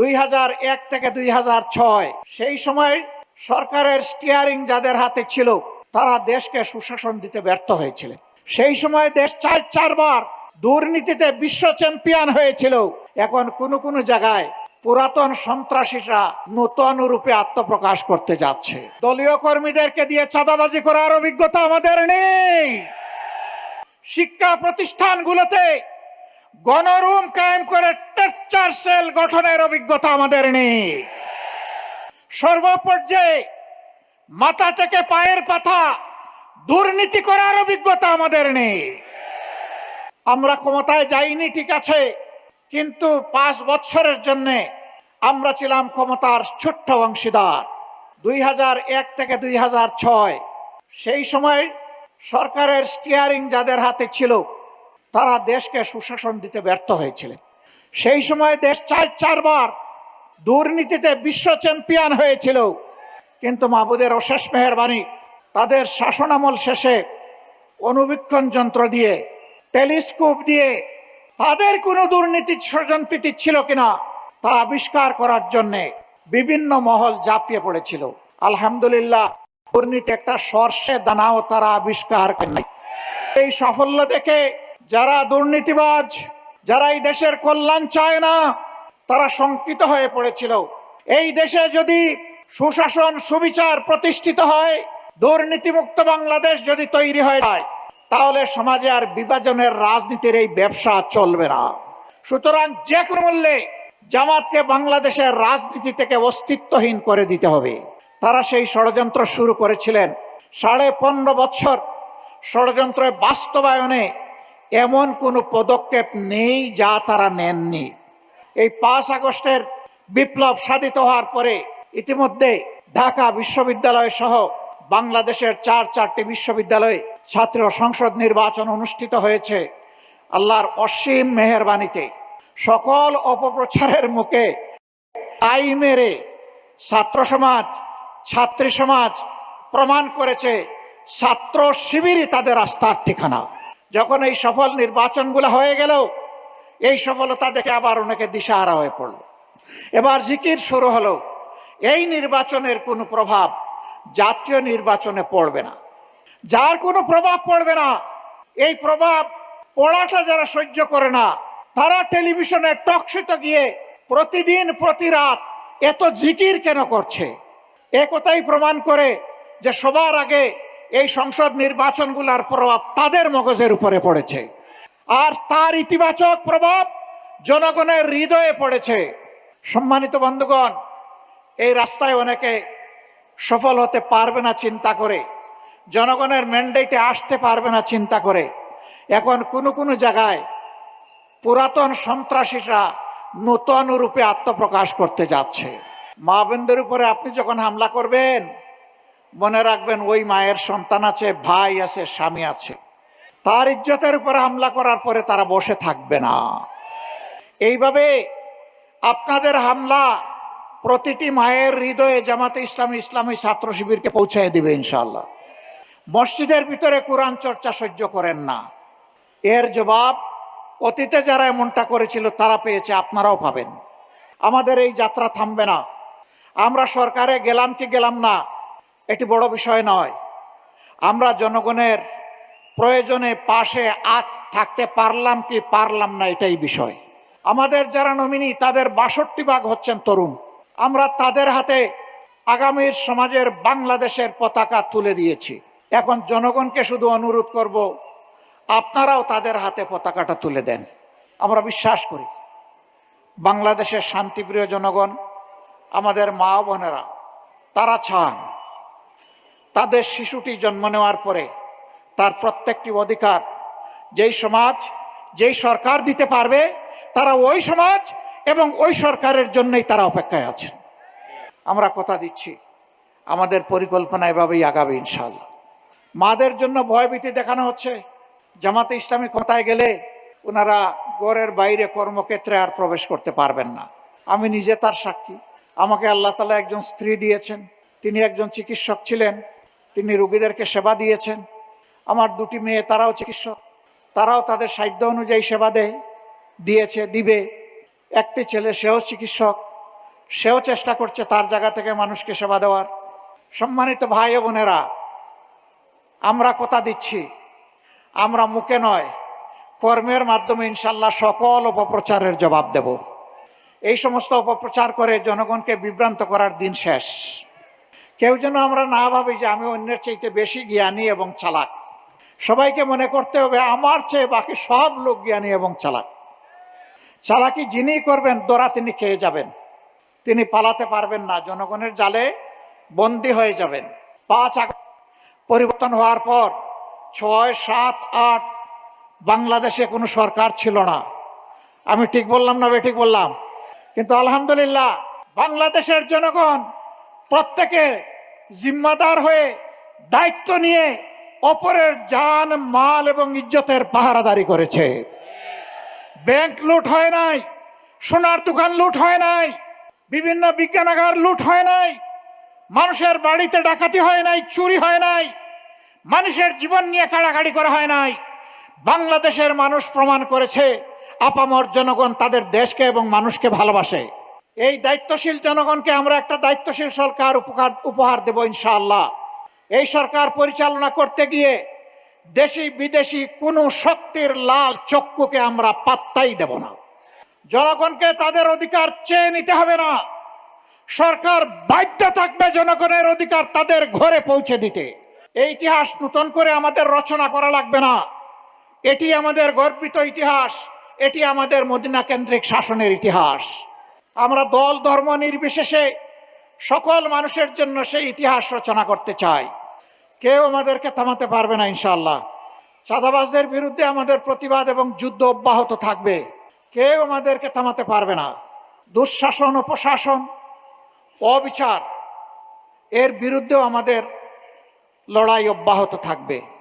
দুই থেকে দুই হাজার ছয়, সেই সময় সরকারের স্টিয়ারিং যাদের হাতে ছিল, তারা দেশকে সুশাসন দিতে ব্যর্থ হয়েছিল সেই সময় দেশ চার চারবার দুর্নীতিতে বিশ্ব চ্যাম্পিয়ন হয়েছিল। এখন কোন কোন জায়গায় পুরাতন সন্ত্রাসীরা নতুন রূপে আত্মপ্রকাশ করতে যাচ্ছে। দলীয় কর্মীদেরকে দিয়ে চাঁদাবাজি করার অভিজ্ঞতা আমাদের নেই। শিক্ষা প্রতিষ্ঠানগুলোতে গণরুম কায়েম করে টেকচার সেল গঠনের অভিজ্ঞতা আমাদের নেই। সর্বপর্যায়ে মাথা থেকে পায়ের পাতা দুর্নীতি করার অভিজ্ঞতা আমাদের নেই। আমরা ক্ষমতায় যাইনি, ঠিক আছে, কিন্তু পাঁচ বছরের জন্য আমরা ছিলাম ক্ষমতার ছোট্ট অংশীদার। দুই থেকে দুই হাজার ছয়, সেই সময় সরকারের স্টিয়ারিং যাদের হাতে ছিল তারা দেশকে সুশাসন দিতে ব্যর্থ হয়েছিলেন। সেই সময় দেশ চার, চারবার দুর্নীতিতে বিশ্ব চ্যাম্পিয়ন হয়েছিল। কিন্তু মাহবুদের অশেষ মেহরবানি, তাদের শাসনামল শেষে অনুবীক্ষণ যন্ত্র দিয়ে, টেলিস্কোপ দিয়ে তাদের কোনো দুর্নীতি স্বজনপ্রীতি ছিল কিনা তা আবিষ্কার করার জন্য বিভিন্ন মহল ঝাঁপিয়ে পড়েছিল। আলহামদুলিল্লাহ, দুর্নীতি একটা সর্ষে দানাও তারা আবিষ্কার করেনি। এই সাফল্য দেখে যারা দুর্নীতিবাজ, যারা এই দেশের কল্যাণ চায় না, তারা শঙ্কিত হয়ে পড়েছিল। এই দেশে যদি সুশাসন, সুবিচার প্রতিষ্ঠিত হয়, দুর্নীতিমুক্ত বাংলাদেশ যদি তৈরি হয়ে যায় তাহলে সমাজে আর বিভাজনের রাজনীতির এই ব্যবসা চলবে না। সুতরাং যে কোনো মূল্যে জামাতকে বাংলাদেশের রাজনীতি থেকে অস্তিত্বহীন করে দিতে হবে। তারা সেই ষড়যন্ত্র শুরু করেছিলেন। সাড়ে পনেরো বছর ষড়যন্ত্রের বাস্তবায়নে এমন কোনো পদক্ষেপ নেই যা তারা নেননি। এই পাঁচ আগস্টের বিপ্লব সাধিত হওয়ার পরে ইতিমধ্যে ঢাকা বিশ্ববিদ্যালয় সহ বাংলাদেশের চার চারটি বিশ্ববিদ্যালয়ে ছাত্র সংসদ নির্বাচন অনুষ্ঠিত হয়েছে। আল্লাহর অসীম মেহরবানিতে সকল অপপ্রচারের মুখে আই মেরে ছাত্র সমাজ, ছাত্রী সমাজ প্রমাণ করেছে, ছাত্র শিবিরই তাদের আস্থার ঠিকানা। যখন এই সফল নির্বাচনগুলো হয়ে গেল, এই সফলতা দেখে আবার অনেকে দিশাহারা হয়ে পড়ল। এবার জিকির শুরু হলো, এই নির্বাচনের কোনো প্রভাব জাতীয় নির্বাচনে পড়বে না। যার কোনো প্রভাব পড়বে না, এই প্রভাব পড়াটা যারা সহ্য করে না, তারা টেলিভিশনে টকশিতে গিয়ে প্রতিদিন, প্রতি রাত এত জিকির কেন করছে? এ কথাই প্রমাণ করে যে সবার আগে এই সংসদ নির্বাচনগুলোর প্রভাব তাদের মগজের উপরে পড়েছে। আর তার ইতিবাচক প্রভাব জনগণের হৃদয়ে পড়েছে। সম্মানিত বন্ধুগণ, এই রাস্তায় অনেকে সফল হতে পারবে না চিন্তা করে, জনগণের ম্যান্ডেটে আসতে পারবে না চিন্তা করে। এখন কোনো কোনো জায়গায় পুরাতন সন্ত্রাসীরা নতুন রূপে আত্মপ্রকাশ করতে যাচ্ছে। মা বোনদের উপরে আপনি যখন হামলা করবেন মনে রাখবেন ওই মায়ের সন্তান আছে, ভাই আছে, স্বামী আছে। তার ইজ্জতের উপরে হামলা করার পরে তারা বসে থাকবে না। এইভাবে আপনাদের হামলা প্রতিটি মায়ের হৃদয়ে জামাতে ইসলামী ইসলামী ছাত্র শিবিরকে পৌঁছায় দিবে ইনশাল্লাহ মসজিদের ভিতরে কোরআন চর্চা সহ্য করেন না। এর জবাব অতীতে যারা এমনটা করেছিল, তারা পেয়েছে, আপনারাও পাবেন। আমাদের এই যাত্রা থামবে না। আমরা সরকারে গেলাম কি গেলাম না এটি বড় বিষয় নয়। আমরা জনগণের প্রয়োজনে পাশে আজ থাকতে পারলাম কি পারলাম না এটাই বিষয়। আমাদের যারা নমিনি, তাদের বাষট্টি ভাগ হচ্ছেন তরুণ। আমরা তাদের হাতে আগামীর সমাজের বাংলাদেশের পতাকা তুলে দিয়েছি। এখন জনগণকে শুধু অনুরোধ করব, আপনারাও তাদের হাতে পতাকাটা তুলে দেন। আমরা বিশ্বাস করি, বাংলাদেশের শান্তিপ্রিয় জনগণ, আমাদের মা বোনেরা, তারা চান তাদের শিশুটি জন্ম নেওয়ার পরে তার প্রত্যেকটি অধিকার যেই সমাজ, যেই সরকার দিতে পারবে, তারা ওই সমাজ এবং ওই সরকারের জন্যই তারা অপেক্ষায় আছেন আমরা কথা দিচ্ছি, আমাদের পরিকল্পনা এভাবেই আগাবে ইনশাল্লাহ মাদের জন্য ভয়ভীতি দেখানো হচ্ছে। জামাতে ইসলামী ক্ষমতায় গেলে ওনারা গড়ের বাইরে কর্মক্ষেত্রে আর প্রবেশ করতে পারবেন না। আমি নিজে তার সাক্ষী। আমাকে আল্লাহ তালা একজন স্ত্রী দিয়েছেন। তিনি একজন চিকিৎসক ছিলেন। তিনি রুগীদেরকে সেবা দিয়েছেন। আমার দুটি মেয়ে, তারাও চিকিৎসক। তারাও তাদের সাধ্য অনুযায়ী সেবা দেয়, দিয়েছে, দিবে। একটি ছেলে, সেও চিকিৎসক। সেও চেষ্টা করছে তার জায়গা থেকে মানুষকে সেবা দেওয়ার। সম্মানিত ভাই বোনেরা, আমরা কথা দিচ্ছি। আমরা মুখে নয়, কর্মের মাধ্যমে ইনশাল্লাহ সকল অপপ্রচারের জবাব দেব। এই সমস্ত অপপ্রচার করে জনগণকে বিভ্রান্ত করার দিন শেষ। কেউ যেন আমরা না ভাবি যে আমি অন্যের চাইতে বেশি জ্ঞানী এবং চালাক। সবাইকে মনে করতে হবে আমার চেয়ে বাকি সব লোক জ্ঞানী এবং চালাক। চালাকি যিনি করবেন, দোরা তিনি খেয়ে যাবেন। তিনি পালাতে পারবেন না, জনগণের জালে বন্দী হয়ে যাবেন। পাঁচ পরিবর্তন হওয়ার পর ছয়, সাত, আট বাংলাদেশে কোনো সরকার ছিল না। আমি ঠিক বললাম না ঠিক বললাম। কিন্তু আলহামদুলিল্লাহ বাংলাদেশের জনগণ প্রত্যেকে জিম্মাদার হয়ে দায়িত্ব নিয়ে অপরের জান, মাল এবং ইজ্জতের পাহারাদারি করেছে। ব্যাংক লুট হয় নাই, সোনার দোকান লুট হয় নাই, বিভিন্ন বিজ্ঞানাগার লুট হয় নাই, মানুষের বাড়িতে ডাকাতি হয় নাই, চুরি হয় নাই, মানুষের জীবন নিয়ে কাড়াকাড়ি করা হয় নাই। বাংলাদেশের মানুষ প্রমাণ করেছে, আপামর জনগণ তাদের দেশকে এবং মানুষকে ভালোবাসে। এই দায়িত্বশীল জনগণকে আমরা একটা দায়িত্বশীল সরকার উপকার উপহার দেব ইনশাআল্লাহ। এই সরকার পরিচালনা করতে গিয়ে দেশি বিদেশি কোনো শক্তির লাল চক্ষুকে আমরা পাত্তাই দেব না। জনগণকে তাদের অধিকার চেয়ে নিতে হবে না। সরকার বাধ্য থাকবে জনগণের অধিকার তাদের ঘরে পৌঁছে দিতে। এই ইতিহাস নতুন করে আমাদের রচনা করা লাগবে না। এটি আমাদের গর্বিত ইতিহাস। এটি আমাদের মদিনা কেন্দ্রিক শাসনের ইতিহাস। আমরা দল ধর্ম নির্বিশেষে সকল মানুষের জন্য সেই ইতিহাস রচনা করতে চাই। কেউ আমাদেরকে থামাতে পারবে না ইনশাল্লাহ চাঁদাবাজদের বিরুদ্ধে আমাদের প্রতিবাদ এবং যুদ্ধ অব্যাহত থাকবে। কেউ আমাদেরকে থামাতে পারবে না। দুঃশাসন ও প্রশাসন, অবিচার, এর বিরুদ্ধেও আমাদের লড়াই অব্যাহত থাকবে।